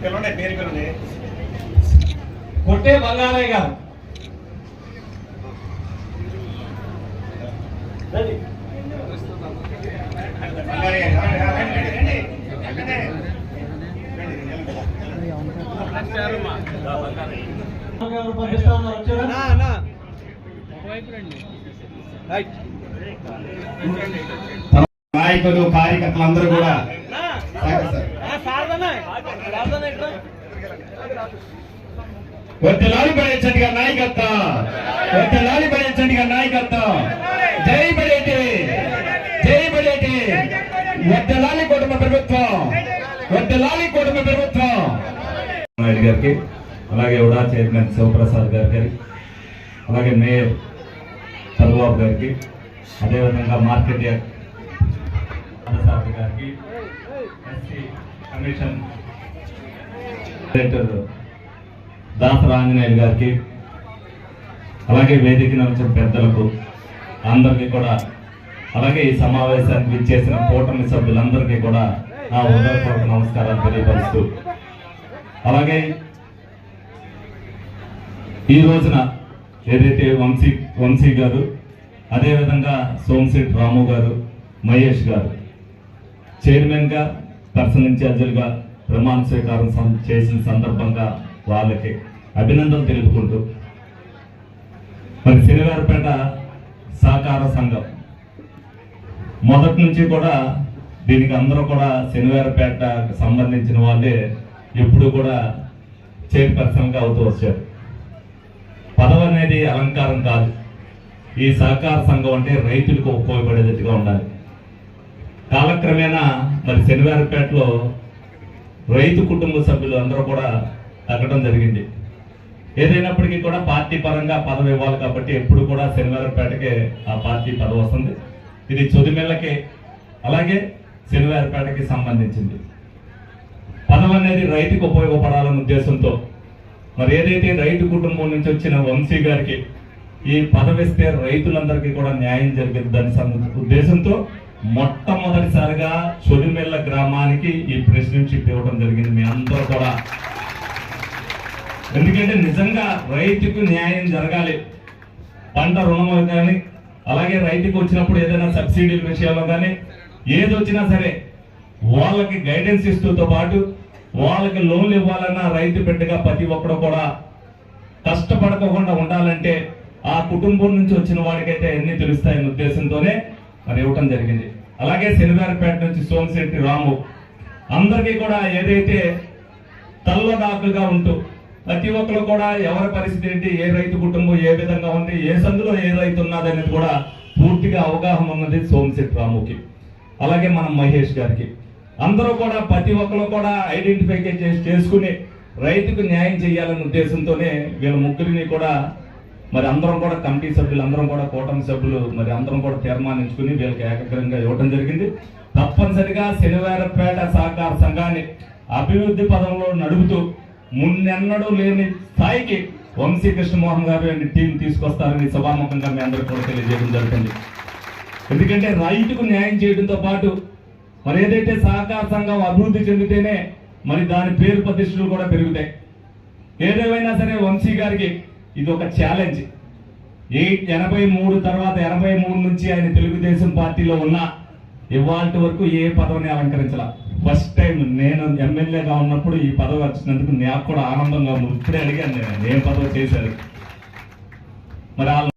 పిలవండి పేరు పిలవండి. కొట్టే బంగారయ్య గారు? నాయకులు కార్యకర్తలు అందరూ కూడా వద్దలాలి పడేచండి నాయకత్త. నాయకత్వం వద్దలాలి పడేచండి గారి జై పడేటి జై పడేటి వద్దలాలి కుటుంబ ప్రభుత్వం. వద్దలాలి కుటుంబ ప్రభుత్వం. నాయుడు గారికి అలాగే ఉడా చైర్మన్ శివప్రసాద్ గారి గారికి అలాగే మేయర్ చంద్రబాబు గారికి అదేవిధంగా మార్కెట్ గారికి SC commission director Dasara Anjaneyulu గారికి అలాగే వేదిక వచ్చిన పెద్దలకు అందరికీ కూడా అలాగే ఈ సమావేశానికి విచ్చేసిన కూటమి సభ్యులందరికీ కూడా నా హృదయపూర్వక నమస్కారాలు తెలియపరుస్తూ అలాగే ఈ రోజున ఏదైతే వంశీ వంశీ గారు అదేవిధంగా సోమశెట్టి రాము గారు మహేష్ గారు చైర్మన్గా పర్సనల్ ఇన్ఛార్జీలుగా ప్రమాణ స్వీకారం చేసిన సందర్భంగా వాళ్ళకి అభినందనలు తెలుపుకుంటూ. మరి శనివారపేట సహకార సంఘం. మొదటి నుంచి కూడా దీనికి అందరూ కూడా శనివారపేటకు సంబంధించిన వాళ్ళే ఎప్పుడు కూడా చైర్పర్సన్గా అవుతూ వచ్చారు. పదవి అనేది అలంకారం కాదు. ఈ సహకార సంఘం అంటే రైతులకు ఉపయోగపడేటట్టుగా ఉండాలి. కాలక్రమేణా మరి శనివారపేటలో రైతు కుటుంబ సభ్యులు అందరూ కూడా తగ్గడం జరిగింది. ఏదైనప్పటికీ కూడా పార్టీ పరంగా పదవి ఇవ్వాలి కాబట్టి ఎప్పుడు కూడా శనివారంపేటకే ఆ పార్టీ పదవి వస్తుంది. ఇది చొదిమెల్లకి అలాగే శనివారపేటకి సంబంధించింది. పదవి అనేది రైతుకు ఉపయోగపడాలన్న ఉద్దేశంతో మరి ఏదైతే రైతు కుటుంబం నుంచి వచ్చిన వంశీ గారికి ఈ పదవిస్తే రైతులందరికీ కూడా న్యాయం జరిగింది దాని ఉద్దేశంతో మొట్టమొదటిసారిగా చొలిమెల్ల గ్రామానికి ఈ ప్రెసిడెంట్షిప్ ఇవ్వడం జరిగింది. మీ అందరూ కూడా. ఎందుకంటే నిజంగా రైతుకు న్యాయం జరగాలి. పంట రుణం కానీ అలాగే రైతుకు వచ్చినప్పుడు ఏదైనా సబ్సిడీల విషయంలో కానీ ఏది వచ్చినా సరే వాళ్ళకి గైడెన్స్ ఇస్తూతో పాటు వాళ్ళకి లోన్లు ఇవ్వాలన్నా రైతు బిడ్డగా ప్రతి ఒక్కడు కూడా కష్టపడకుండా ఉండాలంటే ఆ కుటుంబం నుంచి వచ్చిన వాడికైతే అన్ని తెలుస్తాయనే ఉద్దేశంతోనే మరి ఇవ్వటం జరిగింది. అలాగే శనివారపేట నుంచి సోమశెట్టి రాము అందరికీ కూడా ఏదైతే తల్లదాకులుగా ఉంటూ ప్రతి ఒక్కరు కూడా ఎవరి పరిస్థితి ఏంటి ఏ రైతు కుటుంబం ఏ విధంగా ఉంది ఏ సందులో ఏ రైతు ఉన్నదనేది కూడా పూర్తిగా అవగాహన ఉన్నది సోమశెట్టి రాముకి. అలాగే మనం మహేష్ గారికి. అందరూ కూడా ప్రతి ఒక్కరు కూడా ఐడెంటిఫై చేసుకుని రైతుకు న్యాయం చేయాలనే ఉద్దేశంతోనే వీళ్ళ ముగ్గురిని కూడా మరి అందరం కూడా కమిటీ సభ్యులు అందరం కూడా కూటమి సభ్యులు మరి అందరం కూడా తీర్మానించుకుని వీళ్ళకి ఏకగ్రంగా ఇవ్వడం జరిగింది. తప్పనిసరిగా శనివారపేట సహకార సంఘాన్ని అభివృద్ధి పదంలో నడుపుతూ మున్నెన్నడూ లేని స్థాయికి వంశీ కృష్ణమోహన్ గారు అండ్ టీం తీసుకొస్తారని సభాముఖంగా మీ అందరికీ కూడా తెలియజేయడం జరుగుతుంది. ఎందుకంటే రైతుకు న్యాయం చేయడంతో పాటు మరి ఏదైతే సహకార సంఘం అభివృద్ధి చెందితేనే మరి దాని పేరు ప్రతిష్టలు కూడా పెరుగుతాయి. ఏదేమైనా సరే వంశీ గారికి ఇది ఒక ఛాలెంజ్ ఎయిట్ ఎనభై మూడు తర్వాత ఎనభై మూడు నుంచి ఆయన తెలుగుదేశం పార్టీలో ఉన్న ఇవాళ వరకు ఏ పదవిని అలంకరించాల. ఫస్ట్ టైం నేను ఎమ్మెల్యేగా ఉన్నప్పుడు ఈ పదవి వచ్చినందుకు నాకు కూడా ఆనందంగా ఉంది. ఇప్పుడే అడిగాను నేను ఏ పదవి చేశారు? మరి ఆ